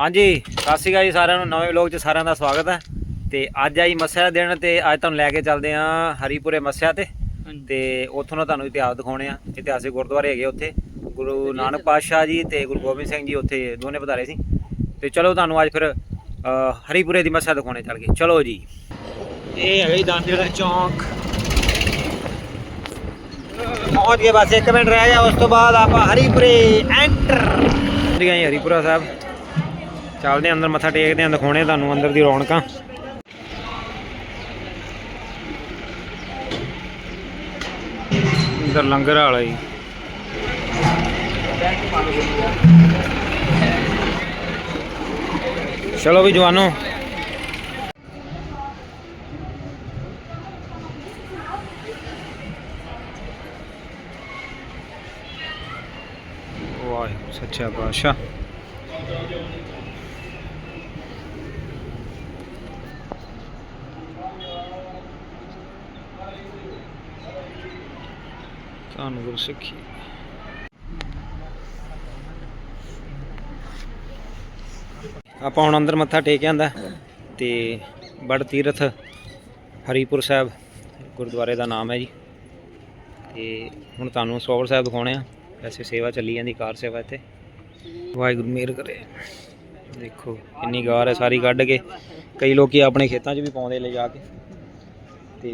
ਹਾਂਜੀ ਸਤਿ ਸ਼੍ਰੀ ਅਕਾਲ ਜੀ ਸਾਰਿਆਂ ਨੂੰ। ਨਵੇਂ ਵਲੌਗ 'ਚ ਸਾਰਿਆਂ ਦਾ ਸਵਾਗਤ ਹੈ। ਤੇ ਅੱਜ ਆਈ ਮੱਸਿਆ ਦਾ ਦਿਨ ਤੇ ਅੱਜ ਤੁਹਾਨੂੰ ਲੈ ਕੇ ਚੱਲਦੇ ਆਂ ਹਰੀਪੁਰੇ ਮੱਸਿਆ ਤੇ। ਤੇ ਉੱਥੋਂ ਦਾ ਤੁਹਾਨੂੰ ਇਤਿਹਾਸ ਦਿਖਾਉਣੇ ਆ ਇਤਿਹਾਸਿਕ ਗੁਰਦੁਆਰੇ ਹੈਗੇ ਉੱਥੇ। ਗੁਰੂ ਨਾਨਕ ਪਾਤਸ਼ਾਹ ਜੀ ਤੇ ਗੁਰੂ ਗੋਬਿੰਦ ਸਿੰਘ ਜੀ ਉੱਥੇ ਦੋਨੇ ਪਧਾਰੇ ਸੀ। ਤੇ ਚਲੋ ਤੁਹਾਨੂੰ ਅੱਜ ਫਿਰ ਹਰੀਪੁਰੇ ਦੀ ਮੱਸਿਆ ਦਿਖਾਉਣੇ ਚੱਲ ਗਏ ਚਲੋ ਜੀ। ਇਹ ਹੈਗਾ ਜੀ ਦਾ ਚੌਂਕ। ਪਹੁੰਚ ਗਏ ਬਸ 1 ਮਿੰਟ ਰਹਿ ਗਿਆ ਉਸ ਤੋਂ ਬਾਅਦ ਆਪਾਂ ਹਰੀਪੁਰੇ ਐਂਟਰ ਪਹੁੰਚ ਗਏ ਹਰੀਪੁਰਾ ਸਾਹਿਬ। ਚੱਲਦੇ ਹਾਂ ਅੰਦਰ, ਮੱਥਾ ਟੇਕਦੇ ਹਾਂ, ਦਿਖਾਉਣੇ ਤੁਹਾਨੂੰ ਅੰਦਰ ਦੀ ਰੌਣਕਾਂ। ਅੰਦਰ ਲੰਗਰ ਵਾਲਾ ਜੀ। ਚਲੋ ਵੀ ਜਵਾਨੋ। ਵਾਹਿਗੁਰੂ, ਸੱਚਾ ਪਾਤਸ਼ਾਹ। ਧੰਨ ਗੁਰੂ ਸਿੱਖੀ ਆਪਾਂ ਹੁਣ ਅੰਦਰ ਮੱਥਾ ਟੇਕ ਆਂਦਾ ਤੇ ਬੜ ਤੀਰਥ ਹਰੀਪੁਰ ਸਾਹਿਬ ਗੁਰਦੁਆਰੇ ਦਾ ਨਾਮ ਹੈ ਜੀ ਤੇ ਹੁਣ ਤੁਹਾਨੂੰ ਸੋਵਰ ਸਾਹਿਬ ਦਿਖਾਉਣੇ ਆ ਵੈਸੇ ਸੇਵਾ ਚੱਲੀ ਜਾਂਦੀ ਕਾਰ ਸੇਵਾ ਇੱਥੇ ਵਾਹਿਗੁਰੂ ਮਿਹਰ ਕਰੇ ਦੇਖੋ ਕਿੰਨੀ ਗਾਰ ਹੈ ਸਾਰੀ ਕੱਢ ਕੇ ਕਈ ਲੋਕੀ ਆਪਣੇ ਖੇਤਾਂ 'ਚ ਵੀ ਪਾਉਂਦੇ ਲੈ ਜਾ ਕੇ ਤੇ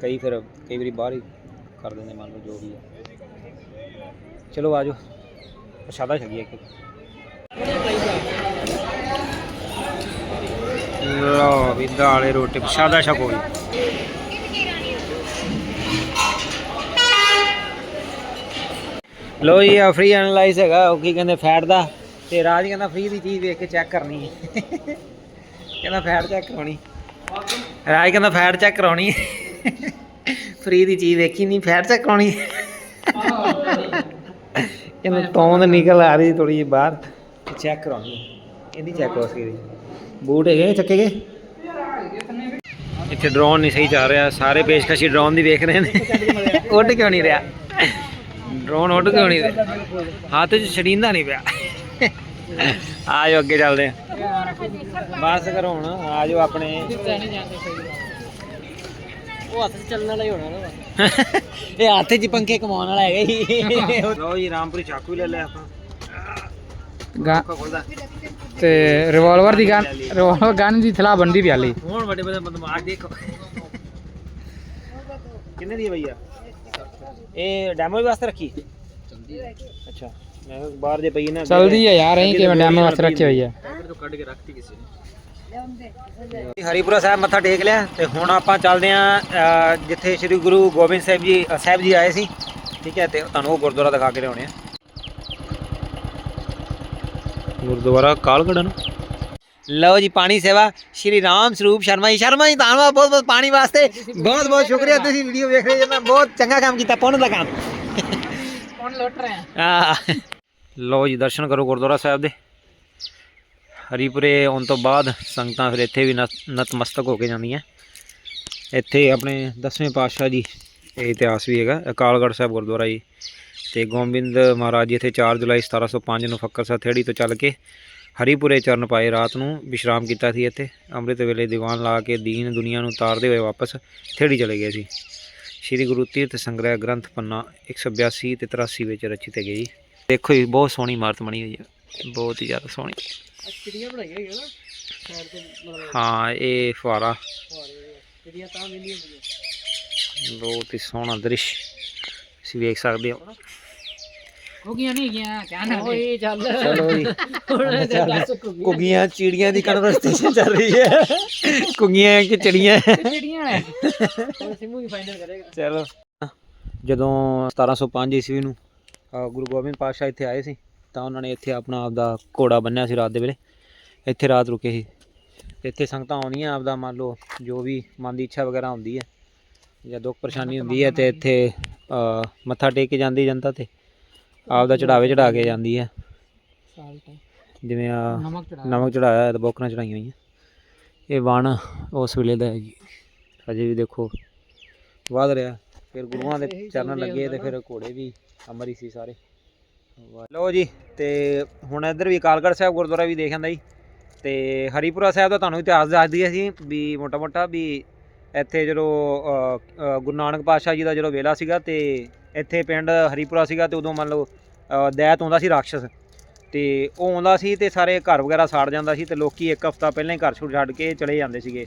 ਕਈ ਫਿਰ ਕਈ ਵਾਰੀ ਬਾਹਰ ਹੀ ਕਰ ਦਿੰਦੇ ਮੰਨ ਲਓ ਜੋ ਵੀ ਹੈ। ਚਲੋ ਆਜੋ ਪ੍ਰਸ਼ਾਦਾ ਛਕੀਏ ਇੱਕ। ਲਓ ਵੀ ਦਾਲੇ, ਰੋਟੀ, ਪ੍ਰਸ਼ਾਦਾ ਛਕੋ ਜੀ। ਲੋ ਜੀ ਆ ਫ੍ਰੀ ਐਨਾਲਾਈਜ਼ ਹੈਗਾ, ਉਹ ਕੀ ਕਹਿੰਦੇ ਫੈਟ ਦਾ। ਤੇ ਰਾਜ ਕਹਿੰਦਾ ਫ੍ਰੀ ਦੀ ਚੀਜ਼ ਵੇਖ ਕੇ ਚੈੱਕ ਕਰਨੀ ਹੈ। ਕਹਿੰਦਾ ਫੈਟ ਚੈੱਕ ਕਰਾਉਣੀ। ਰਾਜ ਕਹਿੰਦਾ ਫੈਟ ਚੈੱਕ ਕਰਾਉਣੀ ਫ੍ਰੀ ਦੀ ਚੀਜ਼ ਵੇਖੀ ਨਹੀਂ ਫੈਟ ਚੈੱਕ ਕਰਾਉਣੀ। ਕਹਿੰਦਾ ਤੌਂਦ ਨਿਕਲ ਆ ਰਹੀ ਥੋੜੀ ਜਿਹੀ ਬਾਹਰ। ਚੈੱਕ ਕਰਾਉਣੀ ਇਹਦੀ ਚੈੱਕ ਹੋ ਸਕਦੀ ਬੂਟ ਹੈਗੇ ਚੱਕੇ ਗਏ? ਇੱਥੇ ਡਰੋਨ ਨਹੀਂ ਸਹੀ ਚੱਲ ਰਿਹਾ। ਸਾਰੇ ਪੇਸ਼ਕਸ਼ੀ ਡਰੋਨ ਦੀ ਵੇਖ ਰਹੇ ਨੇ। ਉੱਡ ਕਿਉਂ ਨਹੀਂ ਰਿਹਾ? ਡਰੋਨ ਉੱਡ ਕਿਉਂ ਨਹੀਂ ਰਿਹਾ? ਹੱਥ 'ਚ ਛੜੀਂਦਾ ਨਹੀਂ ਪਿਆ। ਆਜੋ ਅੱਗੇ ਚੱਲਦੇ ਆ ਬਸ ਕਰੋ ਹੁਣ। ਆਜੋ ਆਪਣੇ। ਉਹ ਹੱਥ 'ਚ ਚੱਲਣ ਵਾਲਾ ਹੀ ਹੋਣਾ ਨਾ ਇਹ ਹੱਥ 'ਚ ਪੰਖੇ ਕਮਾਉਣ ਵਾਲਾ ਹੈਗਾ ਹੀ ਲਓ ਜੀ ਰਾਮਪੁਰੀ ਚਾਕੂ ਵੀ ਲੈ ਲਿਆ ਆਪਾਂ। ਗਾ ਅੱਖਾਂ ਖੋਲਦਾ। ਤੇ ਰਿਵਾਲਵਰ ਦੀ ਗਨ ਰਿਵਾਲਵਰ ਗਨ ਦੀ ਥਲਾ ਬੰਦੀ ਵੀ ਹਾਲੀ ਹੁਣ ਵੱਡੇ ਵੱਡੇ ਬਦਮਾਸ਼ ਦੇਖੋ। ਕਿੰਨੇ ਦੀ ਹੈ ਭਈਆ ਇਹ ਡੈਮੋ ਵਾਸਤੇ ਰੱਖੀ? ਅੱਛਾ ਮੈਂ ਕਿਹਾ ਬਾਹਰ ਜੇ ਪਈ ਨਾ ਚਲਦੀ ਹੈ ਯਾਰ ਅਸੀਂ ਕਿਵੇਂ ਡੈਮ ਵਾਸਤੇ ਰੱਖੀ ਹੋਈ ਹੈ। ਕੱਢ ਕੇ ਰੱਖਤੀ ਕਿਸੇ ਨੇ। ਹਰੀਪੁਰਾ ਸਾਹਿਬ ਮੱਥਾ ਟੇਕ ਲਿਆ ਤੇ ਹੁਣ ਆਪਾਂ ਚੱਲਦੇ ਆਂ ਜਿੱਥੇ ਸ੍ਰੀ ਗੁਰੂ ਗੋਬਿੰਦ ਸਾਹਿਬ ਜੀ ਸਾਹਿਬ ਜੀ ਆਏ ਸੀ। ਠੀਕ ਹੈ ਤੇ ਤੁਹਾਨੂੰ ਉਹ ਗੁਰਦੁਆਰਾ ਦਿਖਾ ਕੇ ਲਿਆਉਣੇ ਆ। ਗੁਰਦੁਆਰਾ ਕਾਲਗੜ੍ਹ ਨੂੰ? ਲਓ ਜੀ ਪਾਣੀ ਸੇਵਾ ਸ਼੍ਰੀ ਰਾਮ ਸਰੂਪ ਸ਼ਰਮਾ ਜੀ। ਸ਼ਰਮਾ ਜੀ ਧੰਨਵਾਦ ਬਹੁਤ ਬਹੁਤ ਪਾਣੀ ਵਾਸਤੇ। ਬਹੁਤ ਬਹੁਤ ਸ਼ੁਕਰੀਆ ਤੁਸੀਂ ਵੀਡੀਓ ਵੇਖ ਰਹੇ ਜੀ ਬਹੁਤ ਚੰਗਾ ਕੰਮ ਕੀਤਾ ਪੁੰਨ ਦਾ ਕੰਮ। ਕੌਣ ਲੁੱਟ ਰਹੇ ਆ। ਲਓ ਜੀ ਦਰਸ਼ਨ ਕਰੋ ਗੁਰਦੁਆਰਾ ਸਾਹਿਬ ਦੇ। ਹਰੀਪੁਰੇ ਆਉਣ ਤੋਂ ਬਾਅਦ ਸੰਗਤਾਂ ਫਿਰ ਇੱਥੇ ਵੀ ਨਤ- ਨਤਮਸਤਕ ਹੋ ਕੇ ਜਾਂਦੀਆਂ। ਇੱਥੇ ਆਪਣੇ ਦਸਵੇਂ ਪਾਤਸ਼ਾਹ ਜੀ, ਇਹ ਇਤਿਹਾਸ ਵੀ ਹੈਗਾ, ਅਕਾਲਗੜ੍ਹ ਸਾਹਿਬ ਗੁਰਦੁਆਰਾ ਜੀ। ਤੇ ਗੋਬਿੰਦ ਮਹਾਰਾਜ ਜੀ ਇੱਥੇ 4 ਜੁਲਾਈ 1705 ਨੂੰ ਫੱਕਰ ਸਾਹਿਬ ਥੇੜੀ ਤੋਂ ਚੱਲ ਕੇ ਹਰੀਪੁਰੇ ਚਰਨ ਪਾਏ, ਰਾਤ ਨੂੰ ਵਿਸ਼ਰਾਮ ਕੀਤਾ ਸੀ ਇੱਥੇ। ਅੰਮ੍ਰਿਤ ਵੇਲੇ ਦੀਵਾਨ ਲਾ ਕੇ ਦੀਨ ਦੁਨੀਆ ਨੂੰ ਤਾਰਦੇ ਹੋਏ ਵਾਪਸ ਥੇੜੀ ਚਲੇ ਗਏ ਸੀ। ਸ਼੍ਰੀ ਗੁਰੂ ਤੀਰਥ ਸੰਗ੍ਰਹਿ ਗ੍ਰੰਥ ਪੰਨਾ 182 ਤੇ 83 ਵਿੱਚ ਰਚਿਤ ਹੈਗੇ ਜੀ। ਦੇਖੋ ਜੀ, ਬਹੁਤ ਸੋਹਣੀ ਇਮਾਰਤ ਬਣੀ ਹੋਈ ਹੈ। ਬਹੁਤ ਹੀ ਜ਼ਿਆਦਾ ਸੋਹਣੀ। ਚਿੜੀਆਂ ਬਣਾਈਆਂ ਹੈਗੀਆਂ ਨਾ? ਸਾਈਡ ਤੇ ਮਤਲਬ ਹਾਂ ਇਹ ਫੁਆਰਾ। ਚਿੜੀਆਂ ਤਾਂ ਮਿਲੀਆਂ ਹੁੰਦੀਆਂ। ਬਹੁਤ ਹੀ ਸੋਹਣਾ ਦ੍ਰਿਸ਼। ਤੁਸੀਂ ਵੇਖ ਸਕਦੇ ਹੋ। ਹੋ ਗਈਆਂ ਨਹੀਂ ਹੈਗੀਆਂ ਕਹਿਣ ਓਏ ਚੱਲ। ਜੀ। ਕੁਗੀਆਂ ਚਿੜੀਆਂ ਦੀ ਕਨਵਰਸੇਸ਼ਨ ਚੱਲ ਰਹੀ ਹੈ। ਕੁਗੀਆਂ ਕਿ ਚਿੜੀਆਂ? ਚਿੜੀਆਂ ਹੁਣ ਸਿੰਮੂ ਹੀ ਫਾਈਨਲ ਕਰੇਗਾ। ਚਲੋ। ਜਦੋਂ 1705 ਈਸਵੀ ਨੂੰ ਗੁਰੂ ਗੋਬਿੰਦ ਪਾਤਸ਼ਾਹ ਇੱਥੇ ਆਏ ਸੀ ਤਾਂ ਉਹਨਾਂ ਨੇ ਇੱਥੇ ਆਪਣਾ ਆਪਦਾ ਘੋੜਾ ਬੰਨਿਆ ਸੀ ਰਾਤ ਦੇ ਵੇਲੇ। ਇੱਥੇ ਰਾਤ ਰੁਕੇ ਸੀ। ਇੱਥੇ ਸੰਗਤਾਂ ਆਉਂਦੀਆਂ, ਆਪਦਾ ਮੰਨ ਲਓ ਜੋ ਵੀ ਮਨ ਦੀ ਇੱਛਾ ਵਗੈਰਾ ਹੁੰਦੀ ਹੈ ਜਾਂ ਦੁੱਖ ਪਰੇਸ਼ਾਨੀ ਹੁੰਦੀ ਹੈ ਤੇ ਇੱਥੇ ਮੱਥਾ ਟੇਕ ਕੇ ਜਾਂਦੀ ਜਨਤਾ ਤੇ। ਆਪਦਾ ਚੜਾਵੇ ਚੜਾ ਕੇ ਜਾਂਦੀ ਹੈ। ਜਿਵੇਂ ਆ ਨਮਕ ਚੜਾਇਆ ਹੈ ਤੇ ਬੋਕਰਾਂ ਚੜਾਈਆਂ ਹੋਈਆਂ। ਇਹ ਵਣ ਉਸ ਵੇਲੇ ਦਾ ਹੈ ਜੀ। ਅਜੇ ਵੀ ਦੇਖੋ ਵਧ ਰਿਹਾ। ਫਿਰ ਗੁਰੂਆਂ ਦੇ ਚਰਨ ਲੱਗੇ ਤੇ ਫਿਰ ਘੋੜੇ ਵੀ ਅਮਰੀ ਸੀ ਸਾਰੇ। ਲਓ ਜੀ, ਤੇ ਹੁਣ ਇੱਧਰ ਵੀ ਅਕਾਲਗੜ੍ਹ ਸਾਹਿਬ ਗੁਰਦੁਆਰਾ ਵੀ ਦੇਖ ਆਂਦਾ ਜੀ। ਤੇ ਹਰੀਪੁਰਾ ਸਾਹਿਬ ਦਾ ਤੁਹਾਨੂੰ ਇਤਿਹਾਸ ਦੱਸ ਦਈਏ ਅਸੀਂ ਵੀ ਮੋਟਾ ਮੋਟਾ ਵੀ ਇੱਥੇ ਜਦੋਂ ਗੁਰੂ ਨਾਨਕ ਪਾਤਸ਼ਾਹ ਜੀ ਦਾ ਜਦੋਂ ਵੇਲਾ ਸੀਗਾ ਤੇ ਇੱਥੇ ਪਿੰਡ ਹਰੀਪੁਰਾ ਸੀਗਾ ਤੇ ਉਦੋਂ ਮੰਨ ਲਓ ਦੈਤ ਆਉਂਦਾ ਸੀ ਰਾਖਸ਼ਸ। ਤੇ ਉਹ ਆਉਂਦਾ ਸੀ ਤੇ ਸਾਰੇ ਘਰ ਵਗੈਰਾ ਸਾੜ ਜਾਂਦਾ ਸੀ ਤੇ ਲੋਕੀ ਇੱਕ ਹਫ਼ਤਾ ਪਹਿਲਾਂ ਹੀ ਘਰ ਛੁੱਟ ਛੱਡ ਕੇ ਚਲੇ ਜਾਂਦੇ ਸੀਗੇ।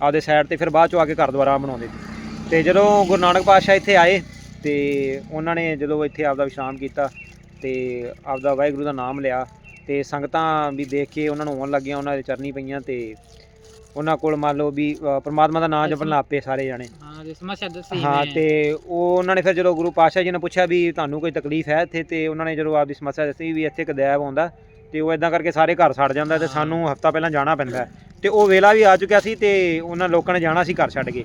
ਆਪਦੇ ਸਾਈਡ ਤੇ ਫਿਰ ਬਾਅਦ ਚੋਂ ਆ ਕੇ ਘਰ ਦੁਆਰਾ ਬਣਾਉਂਦੇ ਸੀ। ਤੇ ਜਦੋਂ ਗੁਰੂ ਨਾਨਕ ਪਾਤਸ਼ਾਹ ਇੱਥੇ ਆਏ ਤੇ ਉਹਨਾਂ ਨੇ ਜਦੋਂ ਇੱਥੇ ਆਪਦਾ ਵਿਸ਼ਰਾਮ ਕੀਤਾ ਤੇ ਆਪਦਾ ਵਾਹਿਗੁਰੂ ਦਾ ਨਾਮ ਲਿਆ ਤੇ ਸੰਗਤਾਂ ਵੀ ਦੇਖ ਕੇ ਉਹਨਾਂ ਨੂੰ ਆਉਣ ਲੱਗੀਆਂ ਉਹਨਾਂ ਦੇ ਚਰਨੀ ਪਈਆਂ ਤੇ ਉਹਨਾਂ ਕੋਲ ਮੰਨ ਲਓ ਵੀ ਪ੍ਰਮਾਤਮਾ ਦਾ ਨਾਮ ਜਪਣ ਲੱਗ ਪਏ ਸਾਰੇ ਜਾਣੇ। ਹਾਂ ਜੇ ਸਮੱਸਿਆ ਦੱਸੀ ਹਾਂ ਤੇ ਉਹ ਉਹਨਾਂ ਨੇ ਫਿਰ ਜਦੋਂ ਗੁਰੂ ਪਾਤਸ਼ਾਹ ਜੀ ਨੇ ਪੁੱਛਿਆ ਵੀ ਤੁਹਾਨੂੰ ਕੋਈ ਤਕਲੀਫ ਹੈ ਇੱਥੇ ਤੇ ਉਹਨਾਂ ਨੇ ਜਦੋਂ ਆਪਦੀ ਸਮੱਸਿਆ ਦੱਸੀ ਵੀ ਇੱਥੇ ਕਦੈਬ ਆਉਂਦਾ ਤੇ ਉਹ ਇਦਾਂ ਕਰਕੇ ਸਾਰੇ ਘਰ ਸੜ ਜਾਂਦਾ ਤੇ। ਸਾਨੂੰ ਹਫਤਾ ਪਹਿਲਾਂ ਜਾਣਾ ਪੈਂਦਾ। ਤੇ ਉਹ ਵੇਲਾ ਵੀ ਆ ਚੁੱਕਿਆ ਸੀ ਤੇ ਉਹਨਾਂ ਲੋਕਾਂ ਨੇ ਜਾਣਾ ਸੀ ਘਰ ਛੱਡ ਕੇ।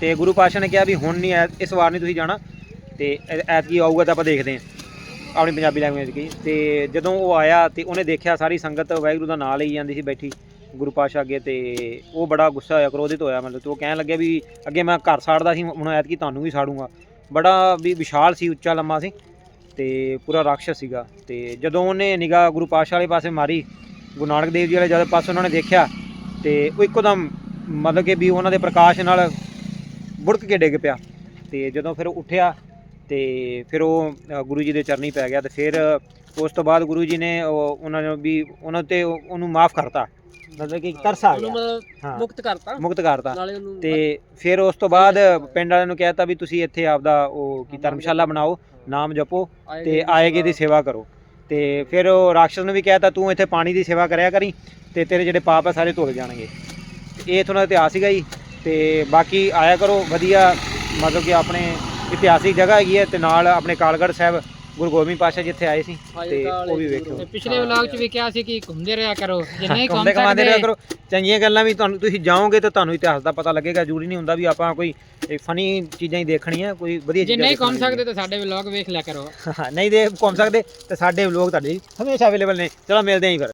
ਤੇ ਗੁਰੂ ਪਾਤਸ਼ਾਹ ਨੇ ਕਿਹਾ ਵੀ ਹੁਣ ਨਹੀਂ ਇਸ ਵਾਰ ਨਹੀਂ ਤੁਸੀਂ ਜਾਣਾ ਤੇ ਐਤਕੀ ਆਊਗਾ ਤਾਂ ਆਪਾਂ ਦੇਖਦੇ ਹਾਂ। ਆਪਣੀ ਪੰਜਾਬੀ ਲੈਂਗੁਏਜ ਕੀ। ਤੇ ਜਦੋਂ ਉਹ ਆਇਆ ਤੇ ਉਹਨੇ ਦੇਖਿਆ ਸਾਰੀ ਸੰਗਤ ਵਾਹਿਗੁਰੂ ਦਾ ਨਾਮ ਲਈ ਜਾਂਦੀ ਸੀ ਬੈਠੀ ਗੁਰੂ ਪਾਤਸ਼ਾਹ ਅੱਗੇ ਤੇ ਉਹ ਬੜਾ ਗੁੱਸਾ ਹੋਇਆ, ਕ੍ਰੋਧਿਤ ਹੋਇਆ ਮਤਲਬ ਤੇ ਉਹ ਕਹਿਣ ਲੱਗਿਆ ਵੀ ਅੱਗੇ ਮੈਂ ਘਰ ਸਾੜਦਾ ਸੀ, ਹੁਣ ਐਤਕੀ ਤੁਹਾਨੂੰ ਵੀ ਸਾੜੂੰਗਾ। ਬੜਾ ਵੀ ਵਿਸ਼ਾਲ ਸੀ, ਉੱਚਾ ਲੰਮਾ ਸੀ ਤੇ ਪੂਰਾ ਰਾਖਸ਼ ਸੀਗਾ। ਤੇ ਜਦੋਂ ਉਹਨੇ ਨਿਗਾਹ ਗੁਰੂ ਪਾਤਸ਼ਾਹ ਵਾਲੇ ਪਾਸੇ ਮਾਰੀ, ਗੁਰੂ ਨਾਨਕ ਦੇਵ ਜੀ ਵਾਲੇ ਜਦ ਪਾਸੇ ਉਹਨਾਂ ਨੇ ਦੇਖਿਆ ਤੇ ਉਹ ਇੱਕੋਦਮ ਮਤਲਬ ਕਿ ਵੀ ਉਹਨਾਂ ਦੇ ਪ੍ਰਕਾਸ਼ ਨਾਲ ਬੁੜਕ ਕੇ ਡਿੱਗ ਪਿਆ। ਤੇ ਜਦੋਂ ਫਿਰ ਉੱਠਿਆ ਤੇ ਫਿਰ ਉਹ ਗੁਰੂ ਜੀ ਦੇ ਚਰਨੀ ਪੈ ਗਿਆ ਤੇ ਫਿਰ ਉਸ ਤੋਂ ਬਾਅਦ ਗੁਰੂ ਜੀ ਨੇ ਉਹ- ਉਹਨਾਂ ਨੂੰ ਵੀ ਉਹਨਾਂ ਤੇ ਉਹ- ਉਹਨੂੰ ਮਾਫ ਕਰਤਾ। ਮਤਲਬ ਕਿ ਤਰਸ ਆ ਗਿਆ। ਹਾਂ। ਮੁਕਤ ਕਰਤਾ। ਮੁਕਤ ਕਰਤਾ। ਤੇ ਫਿਰ ਉਸ ਤੋਂ ਬਾਅਦ ਪਿੰਡ ਵਾਲਿਆਂ ਨੂੰ ਕਹਿਤਾ ਵੀ ਤੁਸੀਂ ਇੱਥੇ ਆਪਦਾ ਉਹ ਕੀ ਧਰਮਸ਼ਾਲਾ ਬਣਾਓ ਨਾਮ ਜਪੋ ਤੇ ਆਏਗੇ ਦੀ ਸੇਵਾ ਕਰੋ। ਤੇ ਫਿਰ ਉਹ ਰਾਖਸ਼ ਨੂੰ ਵੀ ਕਹਿਤਾ ਤੂੰ ਇੱਥੇ ਪਾਣੀ ਦੀ ਸੇਵਾ ਕਰਿਆ ਕਰੀ ਤੇ ਤੇਰੇ ਜਿਹੜੇ ਪਾਪ ਆ ਸਾਰੇ ਧੁਲ ਜਾਣਗੇ। ਇਹ ਇਥੋਂ ਦਾ ਇਤਿਹਾਸ ਸੀਗਾ ਜੀ। ਤੇ ਬਾਕੀ ਆਇਆ ਕਰੋ ਵਧੀਆ ਮਤਲਬ ਕਿ ਆਪਣੇ ਇਤਿਹਾਸਿਕ ਜਗ੍ਹਾ ਹੈਗੀ ਹੈ ਤੇ ਨਾਲ ਆਪਣੇ ਕਾਲਗੜ੍ਹ ਸਾਹਿਬ ਗੁਰੂ ਗੋਬਿੰਦ ਪਾਤਸ਼ਾਹ ਜਿੱਥੇ ਆਏ ਸੀ ਤੇ ਉਹ ਵੀ ਵੇਖੋ। ਤੇ ਪਿਛਲੇ ਵਲੌਗ ਚ ਵੀ ਕਿਹਾ ਸੀ ਕਿ ਘੁੰਮਦੇ ਰਿਹਾ ਕਰੋ ਜੇ ਨਹੀਂ ਘੁੰਮ ਘਮਾਉਂਦੇ ਰਿਹਾ ਸਕਦੇ ਕਰੋ। ਚੰਗੀਆਂ ਗੱਲਾਂ ਵੀ ਤੁਹਾਨੂੰ ਤੁਸੀਂ ਜਾਓਗੇ ਤਾਂ ਤੁਹਾਨੂੰ ਇਤਿਹਾਸ ਦਾ ਪਤਾ ਲੱਗੇਗਾ ਜ਼ਰੂਰੀ ਨਹੀਂ ਹੁੰਦਾ ਵੀ ਆਪਾਂ ਕੋਈ ਫਨੀ ਚੀਜ਼ਾਂ ਹੀ ਦੇਖਣੀਆਂ ਕੋਈ ਵਧੀਆ ਜੇ ਨਹੀਂ ਘੁੰਮ। ਸਕਦੇ ਤਾਂ ਸਾਡੇ ਵਲੌਗ ਵੇਖ ਲਿਆ ਕਰੋ। ਨਹੀਂ ਦੇ ਘੁੰਮ ਸਕਦੇ ਤੇ ਸਾਡੇ ਲੋਕ ਤੁਹਾਡੇ ਹਮੇਸ਼ਾ ਅਵੇਲੇਬਲ ਨੇ। ਚਲੋ ਮਿਲਦੇ ਆਂ ਜੀ ਫਿਰ।